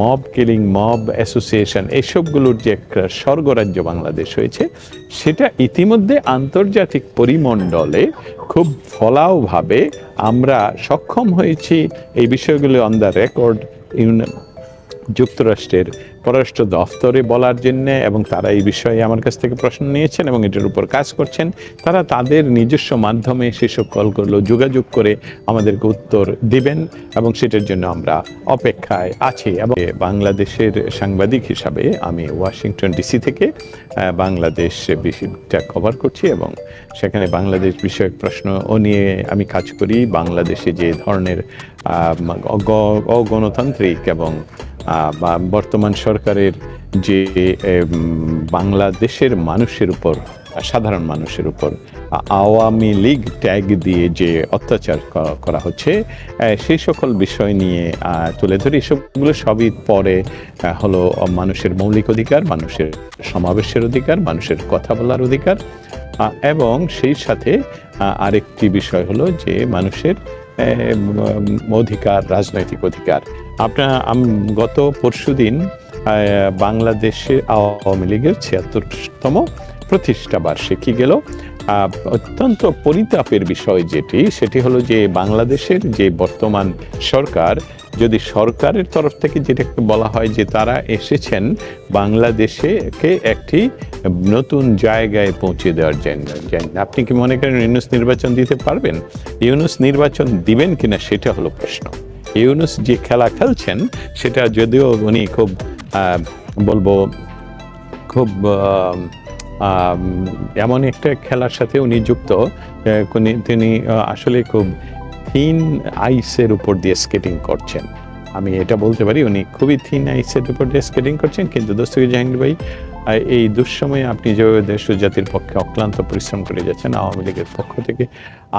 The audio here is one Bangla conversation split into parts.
মব কিলিং, মব অ্যাসোসিয়েশন এসবগুলোর যে একটা স্বর্গরাজ্য বাংলাদেশ হয়েছে, সেটা ইতিমধ্যে আন্তর্জাতিক পরিমণ্ডলে খুব ফলাওভাবে আমরা সক্ষম হয়েছি। এই বিষয়গুলো অন দ্য রেকর্ড যুক্তরাষ্ট্রের পররাষ্ট্র দফতরে বলার জন্য এবং তারা এই বিষয়ে আমার কাছ থেকে প্রশ্ন নিয়েছেন এবং এটার উপর কাজ করছেন, তারা তাদের নিজস্ব মাধ্যমে সেসব কলগুলো যোগাযোগ করে আমাদেরকে উত্তর দিবেন এবং সেটার জন্য আমরা অপেক্ষায় আছি। এবং বাংলাদেশের সাংবাদিক হিসাবে আমি ওয়াশিংটন ডিসি থেকে বাংলাদেশ বিষয়টা কভার করছি এবং সেখানে বাংলাদেশ বিষয়ক প্রশ্ন ও নিয়ে আমি কাজ করি। বাংলাদেশে যে ধরনের অগণতান্ত্রিক এবং বা বর্তমান সরকারের যে বাংলাদেশের মানুষের উপর, সাধারণ মানুষের উপর, আওয়ামী লীগ ট্যাগ দিয়ে যে অত্যাচার করা হচ্ছে সেই সকল বিষয় নিয়ে তুলে ধরি এসবগুলো সবই পরে হলো মানুষের মৌলিক অধিকার, মানুষের সমাবেশের অধিকার, মানুষের কথা বলার অধিকার এবং সেই সাথে আরেকটি বিষয় হলো যে মানুষের অধিকার, রাজনৈতিক অধিকার। আপনার গত পরশুদিন আহ, বাংলাদেশে আওয়ামী লীগের ছিয়াত্তরতম প্রতিষ্ঠা বার্ষিকী গেল অত্যন্ত পরিতাপের বিষয় যেটি সেটি হলো যে বাংলাদেশের যে বর্তমান সরকার যদি সরকারের তরফ থেকে যেটাকে বলা হয় যে তারা এসেছেন বাংলাদেশেকে একটি নতুন জায়গায় পৌঁছে দেওয়ার জন্য জন্য। আপনি কি মনে করেন ইউনুস নির্বাচন দিতে পারবেন ইউনুস নির্বাচন দিবেন কিনা সেটা হলো প্রশ্ন ইউনুস যে খেলা খেলছেন, সেটা যদিও উনি খুব বলব খুব এমন একটা খেলার সাথে উনি যুক্ত তিনি আসলে খুব থিন আইসের উপর দিয়ে স্কেটিং করছেন। আমি এটা বলতে পারি, উনি খুবই থিন আইসের উপর দিয়ে স্কেটিং করছেন, কিন্তু দোস্তগীর জাহাঙ্গীর ভাই এই দুঃসময়ে আপনি যেভাবে দেশ জাতির পক্ষে অক্লান্ত পরিশ্রম করে যাচ্ছেন, আওয়ামী লীগের পক্ষ থেকে,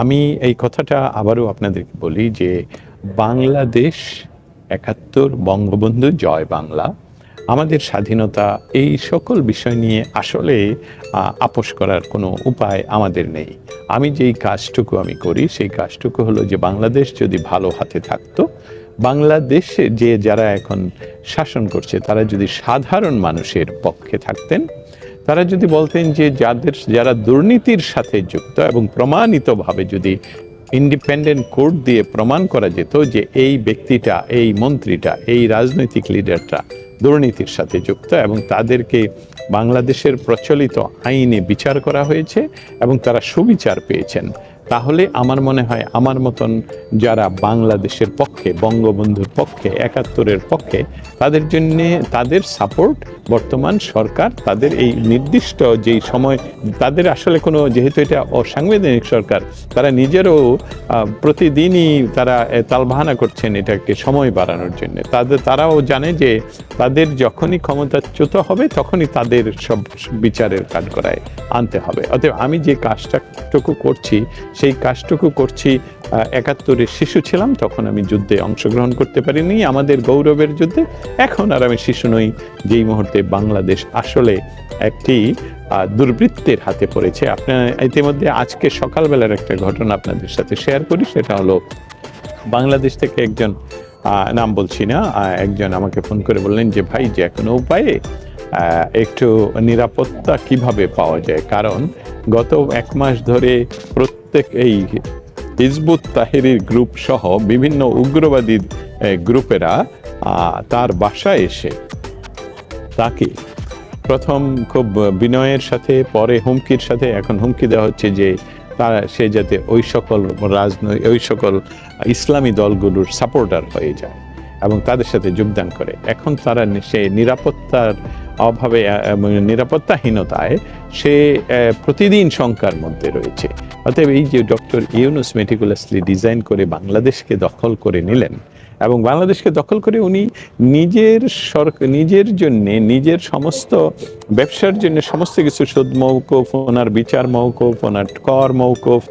আমি এই কথাটা আবারও আপনাদেরকে বলি যে বাংলাদেশ একাত্তর বঙ্গবন্ধু জয় বাংলা। আমাদের স্বাধীনতা এই সকল বিষয় নিয়ে আসলে আপোষ করার কোনো উপায় আমাদের নেই। আমি যেই কাজটুকু আমি করি, সেই কাজটুকু হলো যে বাংলাদেশ যদি ভালো হাতে থাকতো, বাংলাদেশে যে যারা এখন শাসন করছে, তারা যদি সাধারণ মানুষের পক্ষে থাকতেন, তারা যদি বলতেন যে যাদের, যারা দুর্নীতির সাথে যুক্ত এবং প্রমাণিতভাবে যদি ইন্ডিপেন্ডেন্ট কোর্ট দিয়ে প্রমাণ করা যেত যে এই ব্যক্তিটা, এই মন্ত্রীটা, এই রাজনৈতিক লিডারটা দুর্নীতির সাথে যুক্ত এবং তাদেরকে বাংলাদেশের প্রচলিত আইনে বিচার করা হয়েছে এবং তারা সুবিচার পেয়েছেন। তাহলে আমার মনে হয় আমার মতন যারা বাংলাদেশের পক্ষে, বঙ্গবন্ধুর পক্ষে, একাত্তরের পক্ষে, তাদের জন্য তাদের সাপোর্ট বর্তমান সরকার, তাদের এই নির্দিষ্ট যেই সময়, তাদের আসলে কোনো যেহেতু এটা অসাংবিধানিক সরকার, তারা নিজেরও প্রতিদিনই তারা তালবাহানা করছেন এটাকে সময় বাড়ানোর জন্য। তাদের, তারাও জানে যে তাদের যখনই ক্ষমতাচ্যুত হবে, তখনই তাদের সব বিচারের কাঠগড়ায় আনতে হবে। অতএব আমি যে কাজটাটুকু করছি সেই কাজটুকু করছি একাত্তরের শিশু ছিলাম, তখন আমি যুদ্ধে অংশগ্রহণ করতে পারিনি। আমাদের গৌরবের যুদ্ধে এখন আর আমি শিশু নই, যেই মুহূর্তে বাংলাদেশ আসলে একটি দুর্বৃত্তের হাতে পড়েছে। আপনার ইতিমধ্যে আজকে সকালবেলার একটা ঘটনা আপনাদের সাথে শেয়ার করি, সেটা হলো, বাংলাদেশ থেকে একজন নাম বলছি না একজন আমাকে ফোন করে বললেন যে, ভাই, যে কোনো উপায়ে একটু নিরাপত্তা কীভাবে পাওয়া যায়? কারণ গত এক মাস ধরে প্রত্যেক এই হিজবুত তাহেরির গ্রুপ সহ বিভিন্ন উগ্রবাদী গ্রুপেরা তার বাসায় এসে তাকে প্রথম খুব বিনয়ের সাথে, পরে হুমকির সাথে, এখন হুমকি দেওয়া হচ্ছে যে তারা, সে যাতে ওই সকল রাজনৈতিক ওই সকল ইসলামী দলগুলোর সাপোর্টার হয়ে যায় এবং তাদের সাথে যোগদান করে। এখন তারা সে নিরাপত্তার অভাবে এবং নিরাপত্তাহীনতায় সে প্রতিদিন শঙ্কার মধ্যে রয়েছে। অতএব এই যে ডক্টর ইউনুস মেটিকুলাসলি ডিজাইন করে বাংলাদেশকে দখল করে নিলেন এবং বাংলাদেশকে দখল করে উনি নিজের সরকার নিজের জন্য, নিজের সমস্ত ব্যবসার জন্য সমস্ত কিছু সুদ মৌকুফ ওনার বিচার মৌকুফ ওনার কর মৌকুফ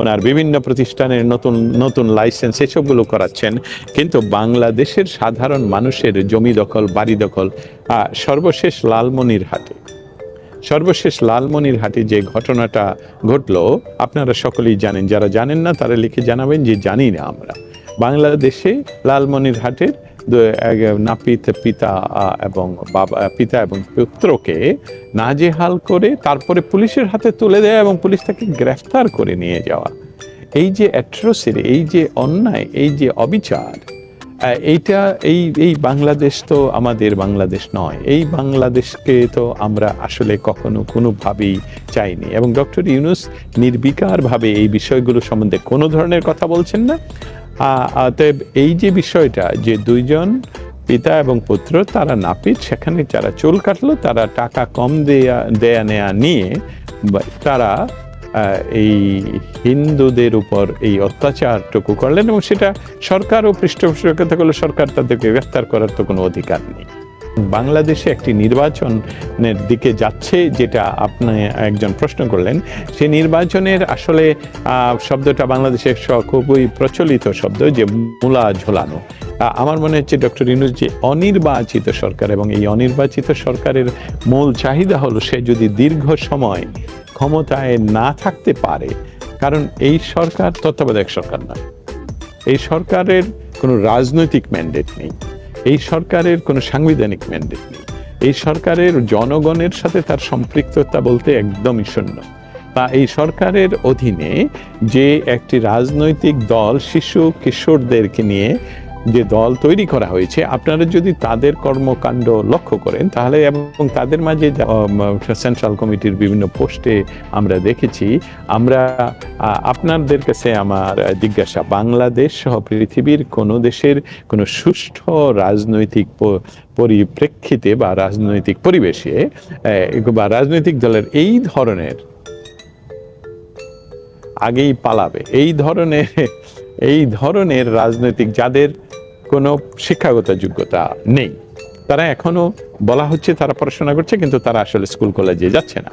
ওনার বিভিন্ন প্রতিষ্ঠানের নতুন নতুন লাইসেন্স এসবগুলো করাচ্ছেন। কিন্তু বাংলাদেশের সাধারণ মানুষের জমি দখল, বাড়ি দখল সর্বশেষ লালমনির হাটে। সর্বশেষ লালমনির হাটে যে ঘটনাটা ঘটলো, আপনারা সকলেই জানেন, যারা জানেন না তারা লিখে জানাবেন যে জানি না আমরা। বাংলাদেশে লালমনির হাটের নাপিত পিতা এবং বাবা, পিতা এবং পুত্রকে নাজেহাল করে তারপরে পুলিশের হাতে তুলে দেয় এবং পুলিশ তাকে গ্রেফতার করে নিয়ে যাওয়া। এই যে অ্যাট্রোসিটি, এই যে অন্যায়, এই যে অবিচার, এইটা, এই এই বাংলাদেশ তো আমাদের বাংলাদেশ নয়। এই বাংলাদেশকে তো আমরা আসলে কখনো কোনোভাবেই চাইনি। এবং ডক্টর ইউনুস নির্বিকারভাবে এই বিষয়গুলো সম্বন্ধে কোনো ধরনের কথা বলছেন না। অতএব এই যে বিষয়টা যে দুইজন পিতা এবং পুত্র, তারা নাপিত, সেখানে যারা চুল কাটলো, তারা টাকা কম দেয়া দেয়া নেয়া নিয়ে তারা এই হিন্দুদের উপর এই অত্যাচারটুকু করলেন এবং সেটা সরকার ও পৃষ্ঠপোষকতা করলে, সরকার তাদেরকে গ্রেফতার করার তো কোনো অধিকার নেই। বাংলাদেশে একটি নির্বাচনের দিকে যাচ্ছে যেটা আপনি একজন প্রশ্ন করলেন। সেই নির্বাচনের আসলে শব্দটা বাংলাদেশে খুবই প্রচলিত শব্দ যে মূলা ঝোলানো। আমার মনে হচ্ছে ডক্টর ইনুস যে অনির্বাচিত সরকার এবং এই অনির্বাচিত সরকারের মূল চাহিদা হলো সে যদি দীর্ঘ সময় ক্ষমতায় না থাকতে পারে, কারণ এই সরকার তত্ত্বাবধায়ক সরকার নয়। এই সরকারের কোনো রাজনৈতিক ম্যান্ডেট নেই। এই সরকারের কোনো সাংবিধানিক ম্যান্ডেট নেই। এই সরকারের জনগণের সাথে তার সম্পৃক্ততা বলতে একদমই শূন্য। বা এই সরকারের অধীনে যে একটি রাজনৈতিক দল শিশু, কিশোরদেরকে নিয়ে যে দল তৈরি করা হয়েছে, আপনারা যদি তাদের কর্মকাণ্ড লক্ষ্য করেন, তাহলে এবং তাদের মাঝে সেন্ট্রাল কমিটির বিভিন্ন পোস্টে আমরা দেখেছি, আমরা আপনাদের কাছে আমার জিজ্ঞাসা, বাংলাদেশ সহ পৃথিবীর কোনো দেশের কোনো সুষ্ঠু রাজনৈতিক পরিপ্রেক্ষিতে বা রাজনৈতিক পরিবেশে বা রাজনৈতিক দলের এই ধরনের আগেই পালাবে, এই ধরনের এই ধরনের রাজনৈতিক যাদের কোনো শিক্ষাগত যোগ্যতা নেই। তারা এখনও বলা হচ্ছে তারা পড়াশোনা করছে, কিন্তু তারা আসলে স্কুল কলেজে যাচ্ছে না।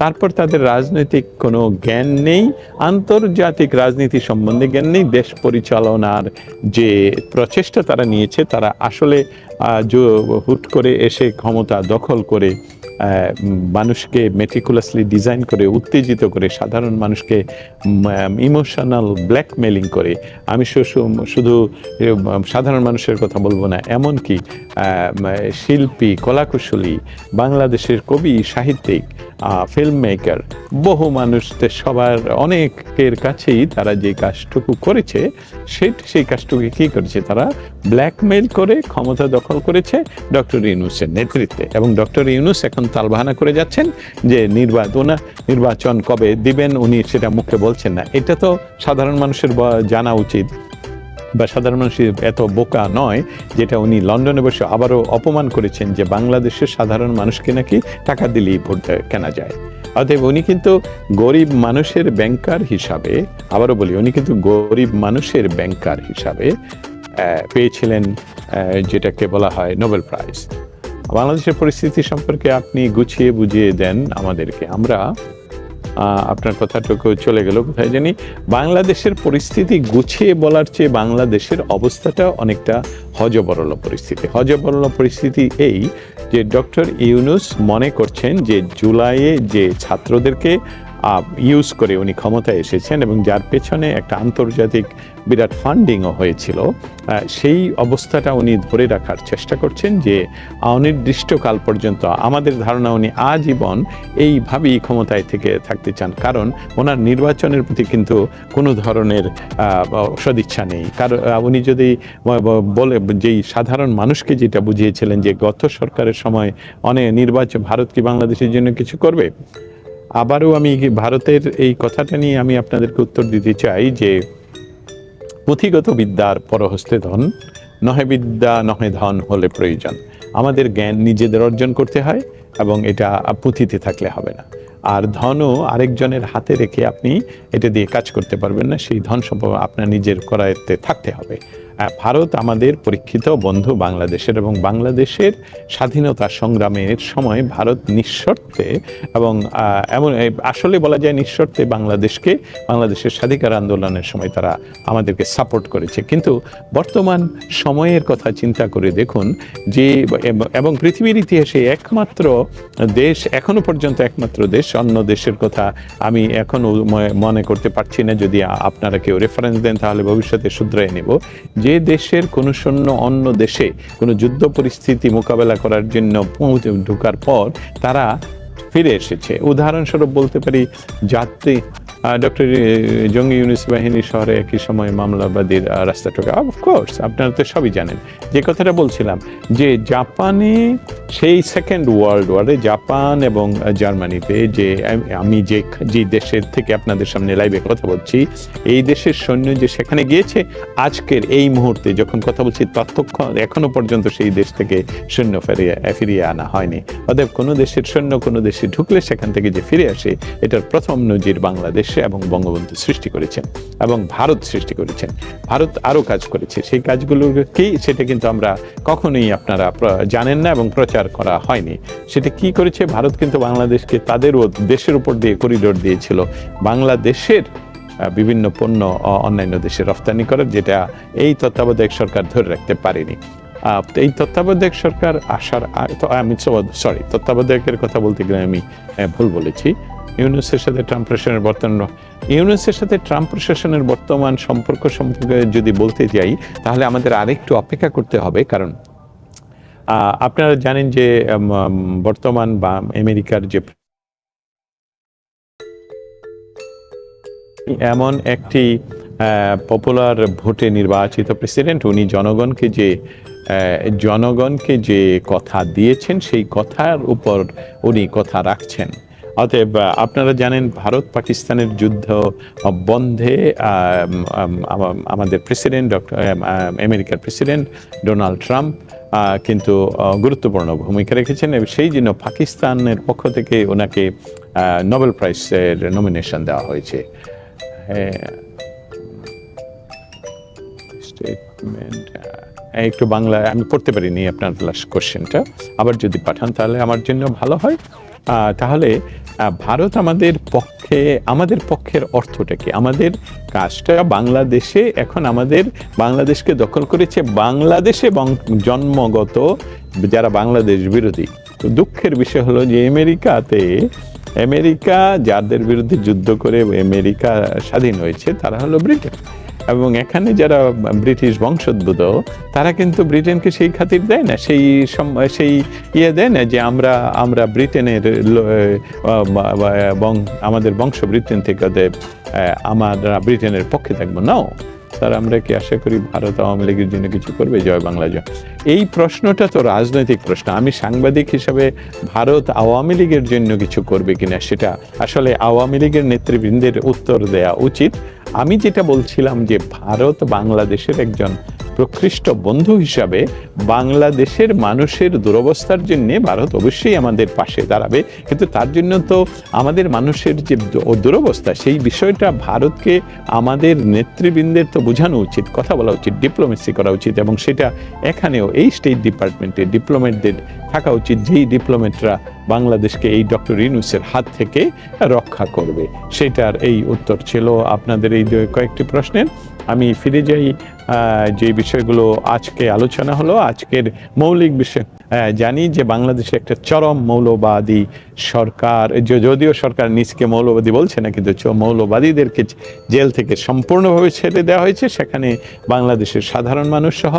তারপর তাদের রাজনৈতিক কোনো জ্ঞান নেই, আন্তর্জাতিক রাজনীতি সম্বন্ধে জ্ঞান নেই, দেশ পরিচালনার যে প্রচেষ্টা তারা নিয়েছে, তারা আসলে হুট করে এসে ক্ষমতা দখল করে মানুষকে মেটিকুলাসলি ডিজাইন করে, উত্তেজিত করে, সাধারণ মানুষকে ইমোশনাল ব্ল্যাকমেলিং করে। আমি শুধু সাধারণ মানুষের কথা বলব না, এমনকি শিল্পী, কলাকুশলী, বাংলাদেশের কবি, সাহিত্যিক ফিল্ম মেকার বহু মানুষদের সবার অনেকের কাছেই তারা যে কাজটুকু করেছে, সেই সেই কাজটুকু কী করেছে? তারা ব্ল্যাকমেইল করে ক্ষমতা দখল করেছে ডক্টর ইউনুসের নেতৃত্বে। এবং ডক্টর ইউনুস এখন তালবাহানা করে যাচ্ছেন যে নির্বাচন নির্বাচন কবে দিবেন উনি সেটা মুখে বলছেন না। এটা তো সাধারণ মানুষের জানা উচিত। বা সাধারণ মানুষ এত বোকা নয়, যেটা উনি লন্ডনে বসে আবারও অপমান করেছেন যে বাংলাদেশের সাধারণ মানুষকে নাকি টাকা দিলেই ভোট কেনা যায়। অতএব উনি কিন্তু গরিব মানুষের ব্যাংকার হিসাবে, আবারও বলি, উনি কিন্তু গরিব মানুষের ব্যাংকার হিসাবে পেয়েছিলেন যেটাকে বলা হয় নোবেল প্রাইজ বাংলাদেশের পরিস্থিতি সম্পর্কে আপনি গুছিয়ে বুঝিয়ে দেন আমাদেরকে। আমরা আপনার কথাটুকু চলে গেল কোথায় জানি? বাংলাদেশের পরিস্থিতি গুছিয়ে বলার চেয়ে বাংলাদেশের অবস্থাটা অনেকটা হজবরল পরিস্থিতি। হজবরল পরিস্থিতি এই যে ডক্টর ইউনুস মনে করছেন যে জুলাইয়ে যে ছাত্রদেরকে ইউজ করে উনি ক্ষমতায় এসেছেন এবং যার পেছনে একটা আন্তর্জাতিক বিরাট ফান্ডিংও হয়েছিল। সেই অবস্থাটা উনি ধরে রাখার চেষ্টা করছেন যে অনির্দিষ্টকাল পর্যন্ত আমাদের ধারণা উনি আজীবন এইভাবেই ক্ষমতায় থেকে থাকতে চান। কারণ ওনার নির্বাচনের প্রতি কিন্তু কোনো ধরনের সদিচ্ছা নেই। কারণ উনি যদি বলে যেই সাধারণ মানুষকে যেটা বুঝিয়েছিলেন যে গত সরকারের সময় অনেক নির্বাচন, ভারত কি বাংলাদেশের জন্য কিছু করবে? আবারও আমি ভারতের এই কথাটা নিয়ে আমি আপনাদেরকে উত্তর দিতে চাই যে পুঁথিগত বিদ্যার পরহস্তে ধন, নহে বিদ্যা, নহে ধন হলে প্রয়োজন। আমাদের জ্ঞান নিজেদের অর্জন করতে হয় এবং এটা পুঁথিতে থাকলে হবে না। আর ধনও আরেকজনের হাতে রেখে আপনি এটা দিয়ে কাজ করতে পারবেন না, সেই ধন সম্পদ আপনার নিজের করায়ত্তে থাকতে হবে। ভারত আমাদের পরীক্ষিত বন্ধু বাংলাদেশের এবং বাংলাদেশের স্বাধীনতা সংগ্রামের সময় ভারত নিঃশর্তে এবং এমন আসলে বলা যায় নিঃশর্তে বাংলাদেশকে, বাংলাদেশের স্বাধিকার আন্দোলনের সময় তারা আমাদেরকে সাপোর্ট করেছে। কিন্তু বর্তমান সময়ের কথা চিন্তা করে দেখুন যে, এবং পৃথিবীর ইতিহাসে একমাত্র দেশ, এখনও পর্যন্ত একমাত্র দেশ, অন্য দেশের কথা আমি এখনও ম- মনে করতে পারছি না। যদি আপনারা কেউ রেফারেন্স দেন, তাহলে ভবিষ্যতে শুধরাই নেব যে যে দেশের কোনো সৈন্য অন্য দেশে কোনো যুদ্ধ পরিস্থিতি মোকাবেলা করার জন্য ঢোকার পর তারা ফিরে এসেছে। উদাহরণস্বরূপ বলতে পারি, যাত্রী ডক্টর জঙ্গি ইউনিস বাহিনী শহরে একই সময় মামলাবাদীর রাস্তা টোকা। অফকোর্স আপনারা তো সবই জানেন। যে কথাটা বলছিলাম, যে জাপানে সেই সেকেন্ড ওয়ার্ল্ড ওয়ারে জাপান এবং জার্মানিতে যে, আমি যে যে দেশের থেকে আপনাদের সামনে লাইভে কথা বলছি, এই দেশের সৈন্য যে সেখানে গিয়েছে, আজকের এই মুহূর্তে যখন কথা বলছি, ততক্ষণ, এখনও পর্যন্ত সেই দেশ থেকে সৈন্য ফিরিয়ে ফিরিয়ে আনা হয়নি। অতএব কোনো দেশের সৈন্য, কোনো দেশে ঢুকলে সেখান থেকে যে ফিরে আসে, এটার প্রথম নজির বাংলাদেশে। এবং বঙ্গবন্ধু সৃষ্টি করেছেন এবং ভারত সৃষ্টি করেছেন। ভারত আরও কাজ করেছে। সেই কাজগুলো কি সেটা কিন্তু আমরা কখনোই আপনারা জানেন না এবং প্রচার করা হয়নি। সেটা কি করেছে? ভারত কিন্তু বাংলাদেশকে তাদের ও দেশের উপর দিয়ে করিডোর দিয়েছিল। বাংলাদেশের বিভিন্ন পণ্য অন্যান্য দেশে রপ্তানি করার, যেটা এই তত্ত্বাবধায়ক সরকার ধরে রাখতে পারেনি। এই তত্ত্বাবধায়ক সরকার আসার আমি সরি তত্ত্বাবধায়কের কথা বলতে গেলে আমি ভুল বলেছি। ইউনুসের সাথে ট্রাম্প প্রশাসনের বর্তমান ইউনুসের সাথে ট্রাম্প প্রশাসনের বর্তমান সম্পর্ক সম্পর্কে যদি বলতে যাই, তাহলে আমাদের আরেকটু অপেক্ষা করতে হবে। কারণ আপনারা জানেন যে বর্তমান বা আমেরিকার যে এমন একটি পপুলার ভোটে নির্বাচিত প্রেসিডেন্ট, উনি জনগণকে যে জনগণকে যে কথা দিয়েছেন, সেই কথার উপর উনি কথা রাখছেন। অতএব আপনারা জানেন ভারত পাকিস্তানের যুদ্ধ বন্ধে আমাদের প্রেসিডেন্ট ডক্টর আমেরিকার প্রেসিডেন্ট ডোনাল্ড ট্রাম্প কিন্তু গুরুত্বপূর্ণ ভূমিকা রেখেছেন এবং সেই জন্য পাকিস্তানের পক্ষ থেকে ওনাকে নোবেল প্রাইজের নমিনেশন দেওয়া হয়েছে। হ্যাঁ স্টেটমেন্ট একটু বাংলা, আমি পড়তে পারিনি আপনার লাস্ট কোশ্চেনটা আবার যদি পাঠান তাহলে আমার জন্য ভালো হয়। তাহলে ভারত আমাদের পক্ষে, আমাদের পক্ষের অর্থটা কি? আমাদের কাজটা বাংলাদেশে, এখন আমাদের বাংলাদেশকে দখল করেছে বাংলাদেশে জন্মগত যারা বাংলাদেশ বিরোধী। তো দুঃখের বিষয় হলো যে আমেরিকাতে, আমেরিকা যাদের বিরুদ্ধে যুদ্ধ করে আমেরিকা স্বাধীন হয়েছে, তারা হলো ব্রিটেন। এবং এখানে যারা ব্রিটিশ বংশোদ্ভূত, তারা কিন্তু ব্রিটেনকে সেই খাতির দেয় না, সেই সেই ইয়ে দেয় না যে আমরা আমরা ব্রিটেনের আমাদের বংশ ব্রিটেন থেকে আমরা ব্রিটেনের পক্ষে থাকব। নাও স্যার, আমরা কি আশা করি ভারত আওয়ামী লীগের জন্য কিছু করবে? জয় বাংলা, জয়। এই প্রশ্নটা তো রাজনৈতিক প্রশ্ন। আমি সাংবাদিক হিসাবে ভারত আওয়ামী লীগের জন্য কিছু করবে কিনা সেটা আসলে আওয়ামী লীগের নেতৃবৃন্দের উত্তর দেয়া উচিত। আমি যেটা বলছিলাম যে ভারত বাংলাদেশের একজন প্রকৃষ্ট বন্ধু হিসাবে বাংলাদেশের মানুষের দুরবস্থার জন্য ভারত অবশ্যই আমাদের পাশে দাঁড়াবে। কিন্তু তার জন্য তো আমাদের মানুষের যে দুরবস্থা, সেই বিষয়টা ভারতকে আমাদের নেতৃবৃন্দের তো বোঝানো উচিত, কথা বলা উচিত ডিপ্লোমেসি করা উচিত এবং সেটা এখানেও এই স্টেট ডিপার্টমেন্টে ডিপ্লোমেটদের থাকা উচিত, যেই ডিপ্লোমেটরা বাংলাদেশকে এই ডক্টর ইনুসের হাত থেকে রক্ষা করবে। সেটার এই উত্তর ছিল আপনাদের এই কয়েকটি প্রশ্নের। আমি ফিরে যাই যে বিষয়গুলো আজকে আলোচনা হলো, আজকের মৌলিক বিষয় জানি যে বাংলাদেশে একটা চরম মৌলবাদী সরকার যদিও সরকার নিজকে মৌলবাদী বলছে না, কিন্তু মৌলবাদীদেরকে জেল থেকে সম্পূর্ণভাবে ছেড়ে দেওয়া হয়েছে। সেখানে বাংলাদেশের সাধারণ মানুষ সহ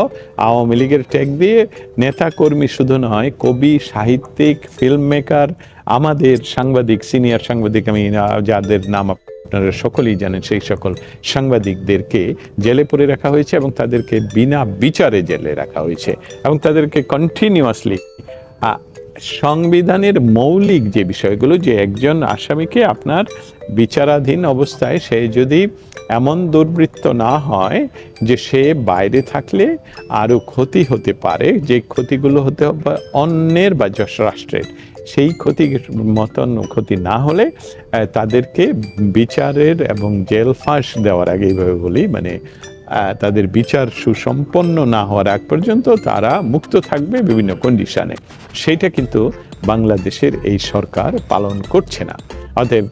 আওয়ামী লীগের ট্যাগ দিয়ে নেতা কর্মী শুধু নয়, কবি, সাহিত্যিক ফিল্ম মেকার আমাদের সাংবাদিক সিনিয়র সাংবাদিক আমি যাদের নাম আপনারা সকলেই জানেন সেই সকল সাংবাদিকদেরকে জেলে পরে রাখা হয়েছে এবং তাদেরকে বিনা বিচারে জেলে রাখা হয়েছে এবং তাদেরকে কন্টিনিউয়াসলি সংবিধানের মৌলিক যে বিষয়গুলো, যে একজন আসামিকে আপনার বিচারাধীন অবস্থায় সে যদি এমন দুর্বৃত্ত না হয় যে সে বাইরে থাকলে আরও ক্ষতি হতে পারে, যে ক্ষতিগুলো হতে হবে অন্যের বা যশ রাষ্ট্রের, সেই ক্ষতির মতন ক্ষতি না হলে তাদেরকে বিচারের এবং জেল ফাঁস দেওয়ার আগে এইভাবে বলি মানে তাদের বিচার সুসম্পন্ন না হওয়ার আগ পর্যন্ত তারা মুক্ত থাকবে বিভিন্ন কন্ডিশনে সেইটা কিন্তু বাংলাদেশের এই সরকার পালন করছে না। অতএব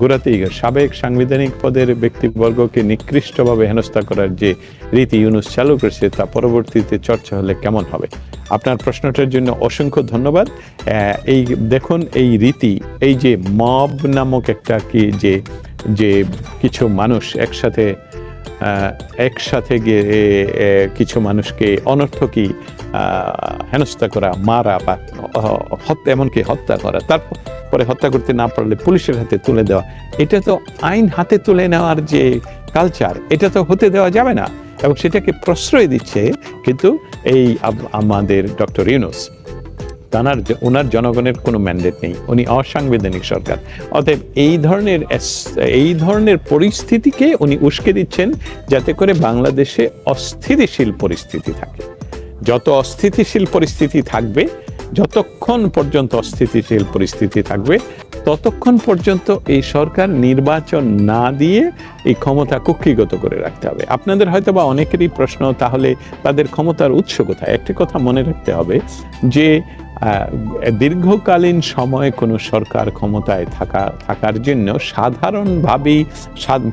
গোড়াতেই সাবেক সাংবিধানিক পদের ব্যক্তিবর্গকে নিকৃষ্টভাবে হেনস্থা করার যে রীতি ইউনুস চালু করেছে, তা পরবর্তীতে চর্চা হলে কেমন হবে? আপনার প্রশ্নটার জন্য অসংখ্য ধন্যবাদ। এই দেখুন, এই রীতি, এই যে মব নামক একটা কি, যে যে কিছু মানুষ একসাথে একসাথে গিয়ে কিছু মানুষকে অনর্থকী আহ, হেনস্থা করা মারা বা হত্যা এমনকি হত্যা করা তারপরে হত্যা করতে না পারলে পুলিশের হাতে তুলে দেওয়া এটা তো আইন হাতে তুলে নেওয়ার যে কালচার এটা তো হতে দেওয়া যাবে না। এবং সেটাকে প্রশ্রয় দিচ্ছে কিন্তু এই আমাদের ডক্টর ইউনুস। তানার ওনার জনগণের কোনো ম্যান্ডেট নেই। উনি অসাংবিধানিক সরকার। অতএব এই ধরনের এই ধরনের পরিস্থিতিকে উনি উস্কে দিচ্ছেন যাতে করে বাংলাদেশে অস্থিতিশীল পরিস্থিতি থাকে। যত অস্থিতিশীল পরিস্থিতি থাকবে, যতক্ষণ পর্যন্ত অস্থিতিশীল পরিস্থিতি থাকবে, ততক্ষণ পর্যন্ত এই সরকার নির্বাচন না দিয়ে এই ক্ষমতা কক্ষিগত করে রাখতে হবে। আপনাদের হয়তো বা অনেকেরই প্রশ্ন, তাহলে তাদের ক্ষমতার উৎস কোথায়? একটি কথা মনে রাখতে হবে যে দীর্ঘকালীন সময় কোনো সরকার ক্ষমতায় থাকা, থাকার জন্য সাধারণভাবেই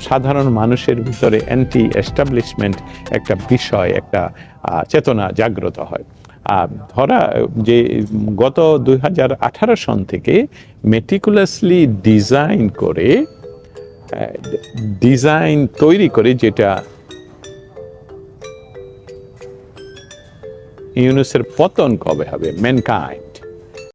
সাধারণ মানুষের ভিতরে অ্যান্টি এস্টাবলিশমেন্ট একটা বিষয়, একটা চেতনা জাগ্রত হয়। ধরা, যে গত দু হাজার আঠারো সন থেকে মেটিকুলাসলি ডিজাইন করে ডিজাইন তৈরি করে যেটা ইউনুসের পতন কবে হবে? ম্যানকাইন্ড